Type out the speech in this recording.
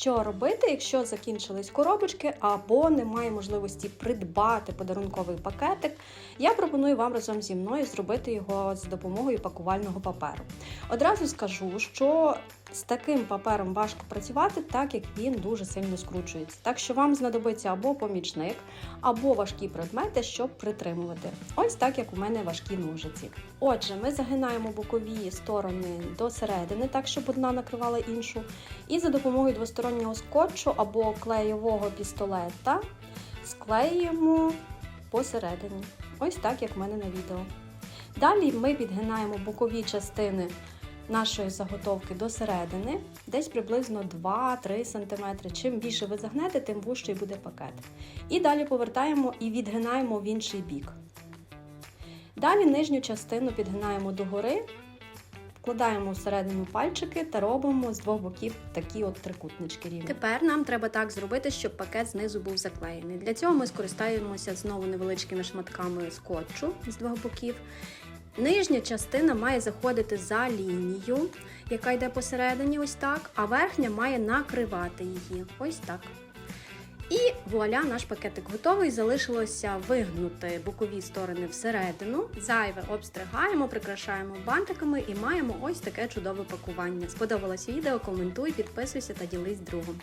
Що робити, якщо закінчились коробочки або немає можливості придбати подарунковий пакетик? Я пропоную вам разом зі мною зробити його з допомогою пакувального паперу. Одразу скажу, що з таким папером важко працювати, так як він дуже сильно скручується. Так що вам знадобиться або помічник, або важкі предмети, щоб притримувати. Ось так як у мене важкі ножиці. Отже, ми загинаємо бокові сторони до середини, так щоб одна накривала іншу. І за допомогою двостороннього скотчу або клеєвого пістолета склеюємо посередині. Ось так, як в мене на відео. Далі ми підгинаємо бокові частини нашої заготовки до середини, десь приблизно 2-3 см. Чим більше ви загнете, тим вужчий буде пакет. І далі повертаємо і відгинаємо в інший бік. Далі нижню частину підгинаємо догори, вкладаємо всередину пальчики та робимо з двох боків такі от трикутнички рівні. Тепер нам треба так зробити, щоб пакет знизу був заклеєний. Для цього ми скористаємося знову невеличкими шматками скотчу з двох боків. Нижня частина має заходити за лінію, яка йде посередині, ось так, а верхня має накривати її. Ось так. І вуаля, наш пакетик готовий. Залишилося вигнути бокові сторони всередину. Зайве обстригаємо, прикрашаємо бантиками і маємо ось таке чудове пакування. Сподобалось відео? Коментуй, підписуйся та ділись другом.